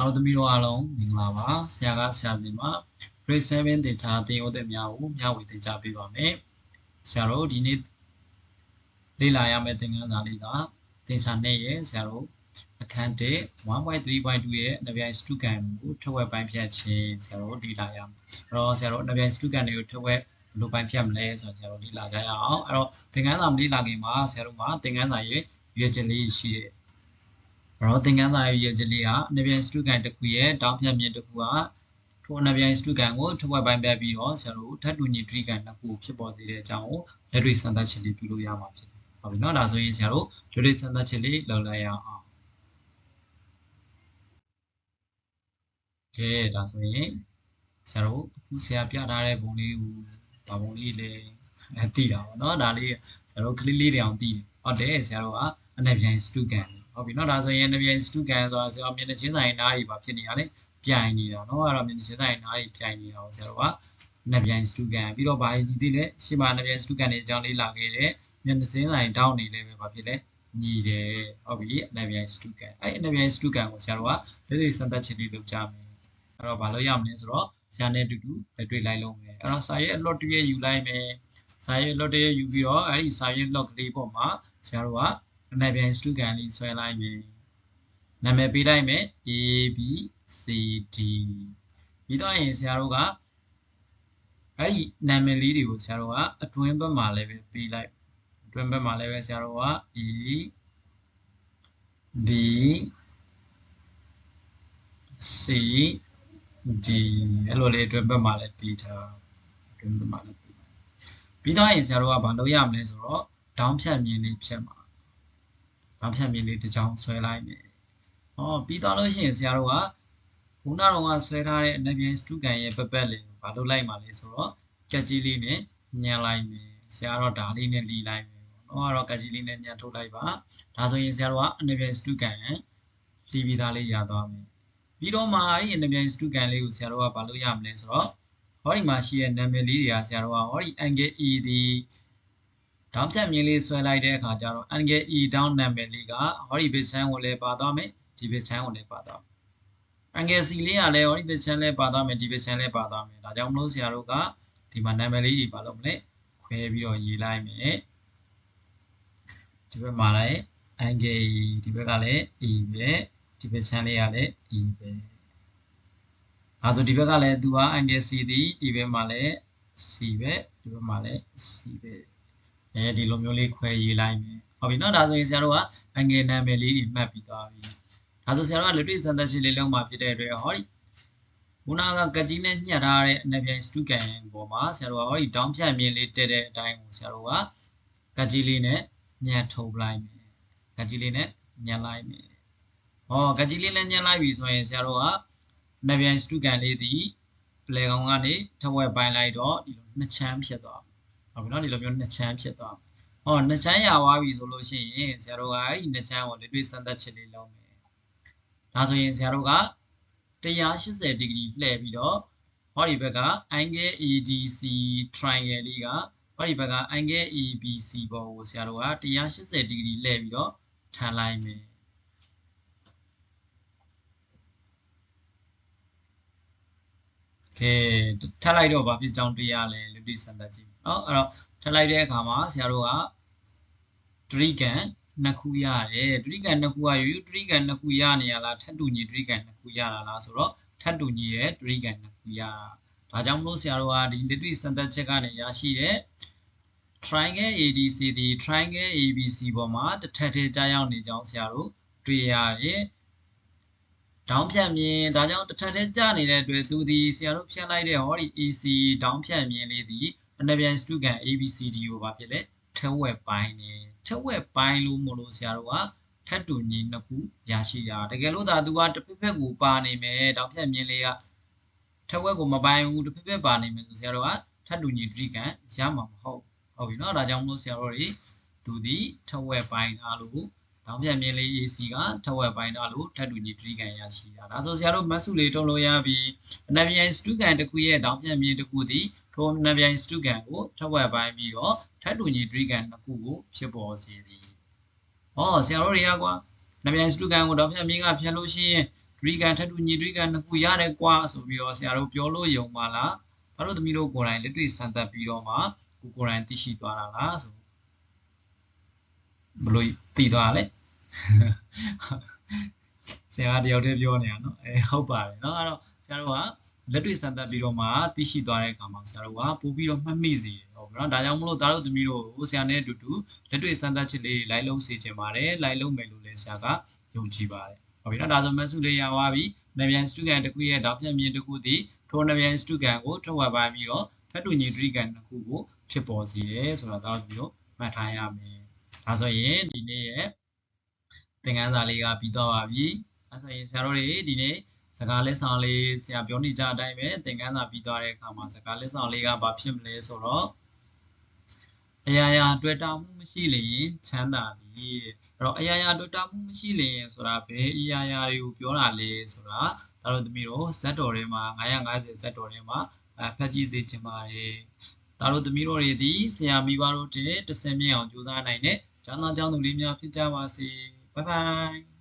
တာတော်သမီးတို့အားလုံးမင်္ဂလာပါဆရာကဆရာတင်ပါ grade 7သင်ကြားသင်ရိုးသင်များကိုမျှဝေသင်ကြားပေးပါမယ်ဆရာတို့ဒီနေ့လေ့လာရမယ့်သင်ခန်းစာလေးကသင်္ချာနဲ့ရဲ့ဆရာတို့အခန်း1 1.3.2ရဲ့နဗျိုင်စတုကန်ကိုထက်ဝက်ပိုင်းဖြတ်ခြင်းဆရာတို့လေ့လာရမယ်အဲ့တော့ဆရာတို့နဗျိုင်စတုကန်တွေကိုထက်ဝက်ဘယ်လိုပိုင်းဖြတ်မလဲဆိုတော့ဆရာတို့လေ့လာကြရအောင်အဲ့တော့သင်ခန်းစာမလေ့လာခင်မှာဆရာတို့မှာသင်ခန်းစာရဲ့ရွေးချက်လေးရှိတယ်အဲ့ တော့သင်ခန်းစာရဲ့ရည်ချက်လေးကနဗျိုင်စတုကန်တစ်ခုရဲ့တောင်းဖြတ်မြင့်တစ်ခုကထိုနဗျိုင်စတုကန်ကိုထက်ဝက်ပိုင်းပြပြီးတော့ဆရာတို့ထပ်တူညီဒရိကန်နှစ်ခုဖြစ်ပေါ်စေတဲ့အကြောင်းကိုလက်တွေ့စမ်းသပ်ချက်လေးပြုလို့ရမှာဖြစ်တယ်။ဟုတ်ပြီနော်ဒါဆိုရင်ဆရာတို့လက်တွေ့စမ်းသပ်ချက်လေးလုပ်လိုက်ရအောင်။ကဲဒါဆိုရင်ဆရာတို့အခုဆရာပြထားတဲ့ပုံလေးကိုဗာပုံလေးလေးအသိတာပေါ့နော်ဒါလေးဆရာတို့ကလေးလေးတွေအောင်သိတယ်။ဟုတ်တယ်ဆရာတို့ကအနဗျိုင်စတုကန် ဟုတ်ပြီနော်ဒါဆိုရင်တပြန်စတုကန်ဆိုတာဆရာမျက်နှာချင်းဆိုင်နားရီပါဖြစ်နေရတယ်ပြိုင်နေတာနော်အဲ့တော့မျက်နှာချင်းဆိုင်နားရီပြိုင်နေတာကိုဆရာတို့ကနှပြန်စတုကန်ပြီးတော့ဘာညီသေးလဲရှေ့မှာနှပြန်စတုကန်နေအကြောင်းလေးလာခဲ့တယ်မျက်နှာချင်းဆိုင်တောင်းနေလဲပဲဘာဖြစ်လဲညီတယ်ဟုတ်ပြီနှပြန်စတုကန်အဲ့နှပြန်စတုကန်ကိုဆရာတို့ကလက်တွေစမ်းသပ်ခြင်းလေးလုပ်ကြမယ်အဲ့တော့ဘာလို့ရမလဲဆိုတော့ဆရာနဲ့အတူတူလက်တွေ့လိုက်လုံးမယ်အဲ့တော့ဆရာရဲ့ lot တည်းယူလိုက်မယ်ဆရာရဲ့ lot တည်းယူပြီးတော့အဲ့ဒီဆရာရဲ့ log လေးပေါ်မှာဆရာတို့က အနဗျိုင်စတုကန်လေးဆွဲလိုက်မယ်နာမည်ပေးလိုက်မယ် A B C D ပြီးတော့ရင်ဆရာတို့ကအဲ့ဒီနာမည်လေးတွေကိုဆရာတို့ကအတွင်းဘက်မှာလည်းပဲပေးလိုက်အတွင်းဘက်မှာလည်းပဲဆရာတို့က E B C D အဲ့လိုလေးအတွင်းဘက်မှာလည်းပေးထားအတွင်းဘက်မှာလည်းပေးပြီးတော့ရင်ဆရာတို့ကဘာလုပ်ရမလဲဆိုတော့ဒေါင်းဖြတ်မြင်လေးဖြတ်မှာ ဒေါင်းဖြတ်မြင်လေးတစ်ချောင်းဆွဲလိုက်မယ်ဟောပြီးတော့လို့ရှိရင်ဆရာတို့ကခုနကတော့ဆွဲထားတဲ့အနဗျိုင်စတုကန်ရဲ့ပပတ်လေးကိုဘာလုပ်လိုက်မှာလဲဆိုတော့ကြက်ကြီးလေးနဲ့ညှက်လိုက်မယ်ဆရာတော့ဒါလေးနဲ့လီလိုက်မယ်ပေါ့နော်အဲ့တော့ကြက်ကြီးလေးနဲ့ညှက်ထုတ်လိုက်ပါဒါဆိုရင်ဆရာတို့ကအနဗျိုင်စတုကန်ရဲ့လီပြီးသားလေးရသွားမယ်ပြီးတော့မှအဲ့ဒီအနဗျိုင်စတုကန်လေးကိုဆရာတို့ကဘာလုပ်ရမလဲဆိုတော့ဟောဒီမှာရှိတဲ့နာမည်လေးတွေကဆရာတို့ကဟောဒီ angle E ဒီ ဒေါင်းဖြတ်မြင်လေးဆွဲလိုက်တဲ့အခါကျတော့ angle E ဒေါင်းနာမည်လေးကဟောဒီ bit channel ကိုလည်းပါသွားမယ်ဒီ bit channel ကိုလည်းပါသွားမယ် angle C လေးကလည်းဟောဒီ bit channel လည်းပါသွားမယ်ဒီ bit channel လည်းပါသွားမယ်ဒါကြောင့်မလို့ဆရာတို့ကဒီမှာနာမည်လေးကြီးပါလို့မလဲခွဲပြီးတော့ရေးလိုက်မယ်ဒီဘက်မှာလည်း angle E ဒီဘက်ကလည်း E ပဲဒီ bit channel လေးကလည်း E ပဲအဲဆိုဒီဘက်ကလည်းသူက angle C ဒီဒီဘက်မှာလည်း C ပဲဒီဘက်မှာလည်း C ပဲ အဲဒီလိုမျိုးလေးခွဲရေးလိုက်မယ်ဟုတ်ပြီနော်ဒါဆိုရင်ဆရာတို့ကအငယ်နာမည်လေးတွေမှတ်ပြီးသွားပြီဒါဆိုဆရာတို့ကလက်တွေ့စံသက်ရှင်လေးလုံးမှာဖြစ်တဲ့အတွက်ဟောဒီခုနကကကြီးနဲ့ညှက်ထားတဲ့အနက်ပြိုင်စတုကန်ပေါ်မှာဆရာတို့ကဟောဒီတောင်းဖြတ်မြင်လေးတက်တဲ့အတိုင်းကိုဆရာတို့ကကကြီးလေးနဲ့ညှက်ထုတ်လိုက်မယ်ကကြီးလေးနဲ့ညှက်လိုက်မယ်ဟောကကြီးလေးနဲ့ညှက်လိုက်ပြီဆိုရင်ဆရာတို့ကအနက်ပြိုင်စတုကန်လေးဒီလေကောင်ကနေထဝက်ပိုင်းလိုက်တော့ဒီလိုနှစ်ချမ်းဖြစ်သွား ဟုတ်ပြီနော်ဒီလိုမျိုးနှစ်ချမ်းဖြစ်သွားဟောနှစ်ချမ်းရသွားပြီဆိုလို့ရှိရင်ဆရာတို့ကအဲ့ဒီနှစ်ချမ်းကိုလက်တွေ့စမ်းသပ်ချက်လေးလုပ်မယ်ဒါဆိုရင်ဆရာတို့က180ဒီဂရီလှည့်ပြီးတော့ဟောဒီဘက်က angle ADC triangle လေးကဟောဒီဘက်က angle ABC ပေါ်ကိုဆရာတို့က180ဒီဂရီလှည့်ပြီးတော့ထန်လိုက်မယ်ကဲထပ်လိုက်တော့ဘာဖြစ်ကြောင်းတွေ့ရလဲလူတိစံသက်ကြည့် เนาะအဲ့တော့ထပ်လိုက်တဲ့အခါမှာဆရာတို့ကဒရိကန်နှစ်ခုရတယ်ဒရိကန်နှစ်ခုကယူဒရိကန်နှစ်ခုရနေရလားထပ်တူညီဒရိကန်နှစ်ခုရတာလားဆိုတော့ထပ်တူညီရဲ့ဒရိကန်နှစ်ခုရဒါကြောင့်မလို့ဆရာတို့ကဒီလက်တွေ့စံသက်ချက်ကနေရရှိတဲ့ triangle ADC ဒီ triangle ABC ပေါ်မှာတစ်ထပ်ထဲကြားရောက်နေကြောင်းဆရာတို့တွေ့ရတယ်ဒေါင်းဖြတ်မြင်ဒါကြောင့်တစ်ထပ်ထဲကြားနေတဲ့အတွက်သူဒီဆရာတို့ဖြတ်လိုက်တဲ့ဟောဒီ AC ဒေါင်းဖြတ်မြင်လေးဒီ အနပြန်စတုကန် ABCD ကိုပါဖြစ်လဲထက်ဝက်ပိုင်းနေထက်ဝက်ပိုင်းလို့မို့လို့ဆရာတို့ကထပ်တူညီနှစ်ခုရရှိတာတကယ်လို့သာသူကတစ်ဖက်ဖက်ကိုပါနေမယ်တောင်ဖြတ်မြင်လေးကထက်ဝက်ကိုမပိုင်းဘူးတစ်ဖက်ဖက်ပါနေမယ်ဆိုဆရာတို့ကထပ်တူညီဒရိကန်ရမှာမဟုတ်ဟုတ်ပြီနော်ဒါကြောင့်မလို့ဆရာတို့တွေသူဒီထက်ဝက်ပိုင်းအားလို့ တောင်ဖြတ်မြင်လေး AC ကထက်ဝက်ပိုင်းအားလို့ထပ်တူညီဒရိကန်ရရှိတာဒါဆိုဆရာတို့မတ်စုလေးတုံးလို့ရပြီအနဗျိုင်စတုကန်တစ်ခုရဲ့တောင်ဖြတ်မြင်တစ်ခုသည်ထိုနဗျိုင်စတုကန်ကိုထက်ဝက်ပိုင်းပြီးတော့ထပ်တူညီဒရိကန်နှစ်ခုကိုဖြစ်ပေါ်စေသည်။ဟောဆရာတို့တွေကကွာနဗျိုင်စတုကန်ကိုတော့ဖြတ်မြင်ကဖြတ်လို့ရှိရင်ဒရိကန်ထပ်တူညီဒရိကန်နှစ်ခုရတယ်ကွာဆိုပြီးတော့ဆရာတို့ပြောလို့ယုံပါလားဒါတို့သမီးတို့ကိုယ်တိုင်လက်တွေ့စမ်းသပ်ပြီးတော့မှကိုကိုယ်တိုင်သိရှိသွားတာလားဆိုဘလို့သိသွားလဲ ဆရာတယောက်တည်းပြောနေတာเนาะအဲဟုတ်ပါတယ်เนาะအဲ့တော့ဆရာတို့ကလက်တွေ့စမ်းသပ်ပြီးတော့မှသိရှိသွားတဲ့အခါမှာဆရာတို့ကပို့ပြီးတော့မှတ်မိစေတယ်ဟုတ်ပြီเนาะဒါကြောင့်မလို့ဒါတို့သမီးတို့ကိုဆရာနဲ့အတူတူလက်တွေ့စမ်းသပ်ချက်လေးလိုက်လုံးစေချင်ပါတယ်လိုက်လုံးမယ်လို့လည်းဆရာကယုံကြည်ပါတယ်ဟုတ်ပြီเนาะဒါဆိုမဆုလေးရသွားပြီနဗျန်စတုကန်တစ်ခုရဲ့တော့ပြည့်မြင်တစ်ခုသည်ထိုနဗျန်စတုကန်ကိုထုတ်ဝက်ပါပြီးတော့ထပ်တူညီဒရိကန်တစ်ခုကိုဖြစ်ပေါ်စေတယ်ဆိုတော့ဒါတို့မျိုးမှတ်ထားရမယ်ဒါဆိုရင်ဒီနေ့ရဲ့ သင်ခန်းစာလေးကပြီးတော့ပါပြီအဲဆိုရင်ဆရာတို့တွေဒီနေ့စကားလက်ဆောင်လေးဆရာပြောနေကြအတိုင်းပဲသင်ခန်းစာပြီးသွားတဲ့အခါမှာစကားလက်ဆောင်လေးကဘာဖြစ်မလဲဆိုတော့အရာရာတွေ့တာမှုမရှိလျင်ချမ်းသာသည်အဲ့တော့အရာရာတွေ့တာမှုမရှိလျင်ဆိုတာဘယ်အရာရာတွေကိုပြောတာလဲဆိုတာဒါတို့သမီးတို့ဇက်တော်ထဲမှာ950ဇက်တော်ထဲမှာအဖတ်ကြည့်စေချင်ပါတယ်ဒါတို့သမီးတို့တွေဒီဆရာမိဘတို့တဲ့တဆင်မြင့်အောင်ကြိုးစားနိုင်တဲ့ကျောင်းသားကျောင်းသူလေးများဖြစ်ကြပါစေ 拜拜。